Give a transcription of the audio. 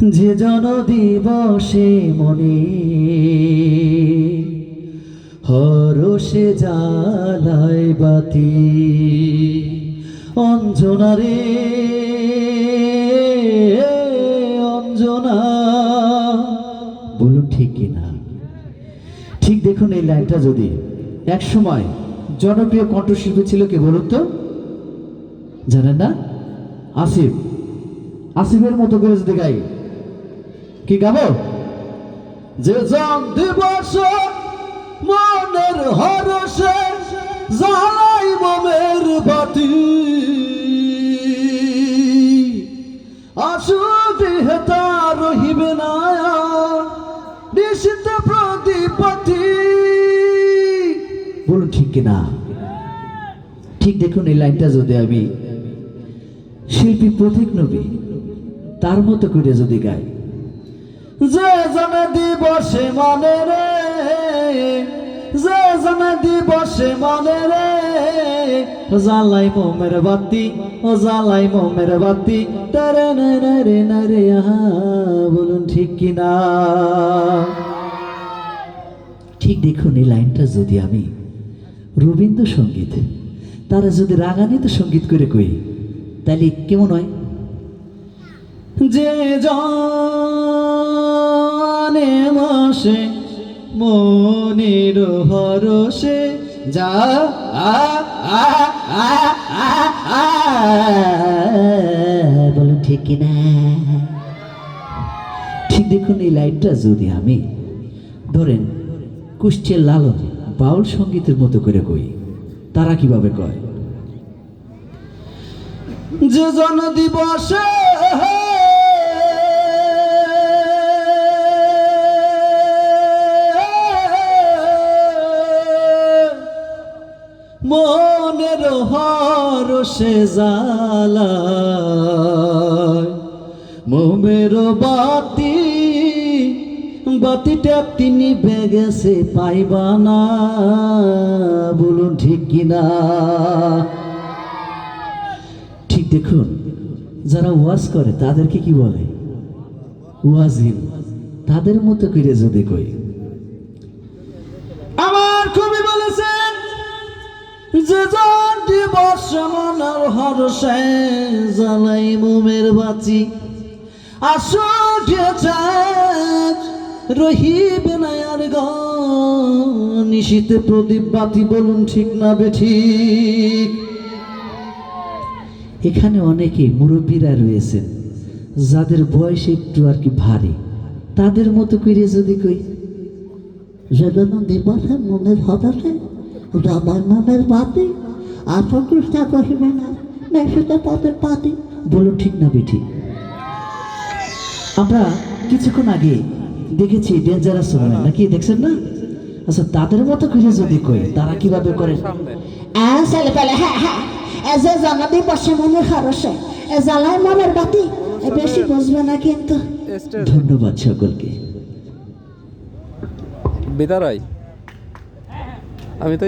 যে জন দিবসে মনে হরষে জালাই বাতি, অঞ্জনা রে, অঞ্জনা। বলুন ঠিক কিনা? ঠিক দেখুন এই লাইনটা যদি। এক সময় জনপ্রিয় কণ্ঠশিল্পী ছিল কে বলুন তো? জানেন না? আসিফ। আসিফের মতো করে যদি গাই। কি গাবো? যে জন দিবস মনের হরসে জ্বালাই মমের বাতি। আসুদি হেতা রহিবে না নিশ্চিত প্রদীপতি বলুন ঠিক কিনা ঠিক দেখুন এই লাইনটা যদি আমি শিল্পী প্রতীক নবী, তার মতো করে যদি গাই। যে জানে দিবসে মনে রে, যে জানে দিবসে মনে রে জালাই মোমের বাতি, ও জালাই মোমের বাতি, তারে না রে রে রে আহা, বলুন ঠিক কিনা? ঠিক দেখুন এই লাইনটা যদি আমি রবীন্দ্রসঙ্গীত, তারা যদি রাগান্বিত সংগীত করে কই তাহলে কেমন হয়? যে জানে মাসে মনের হরসে যা, আ আ আ আ বলুন, ঠিক কিনা ঠিক দেখুন, এই লাইনটা যদি আমি ধরেন কুষ্টের লালন বাউল সঙ্গীতের মতো করে কই, তারা কীভাবে কয়? যে জন দিবসে মনের হরসে জালায় মোমের বাতি, বাতিটা তিনি বেগেছে পাইবা না। বলুন ঠিক কিনা ঠিক দেখুন, যারা ওয়াজ করে তাদেরকে কি বলে? ওয়াজিন তাদের মতো করে যদি কই। আমার কবি বলেছেন, যে যার মোমের রহিবে না আর নিশীতে প্রদীপ বাতি বলুন ঠিক না এখানে অনেকে মুরব্বীরা রয়েছেন, যাদের বয়স একটু আর কি ভারী। তাদের মতো করে যদি কই যেদিন দিবসে মনের যাবার মনের বাতি আসকৃষ্টা কহিবে না। নেশিতে পথের পাতি। বলুন ঠিক না বেঠি। আমরা কিছুক্ষণ আগে দেখেছি ডেঞ্জারাস সময় নাকি দেখছেন না? আচ্ছা তাদের মতো করে যদি কই তারা কীভাবে করে? হ্যাঁ ছেলে পেলে হ্যাঁ হ্যাঁ। এ যে জানা দিবসে মনের এ জ্বালায় মনের বাতি এ বেশি বুঝবে না কিন্তু। ধন্যবাদ সকলকে। বিদারাই আমি তো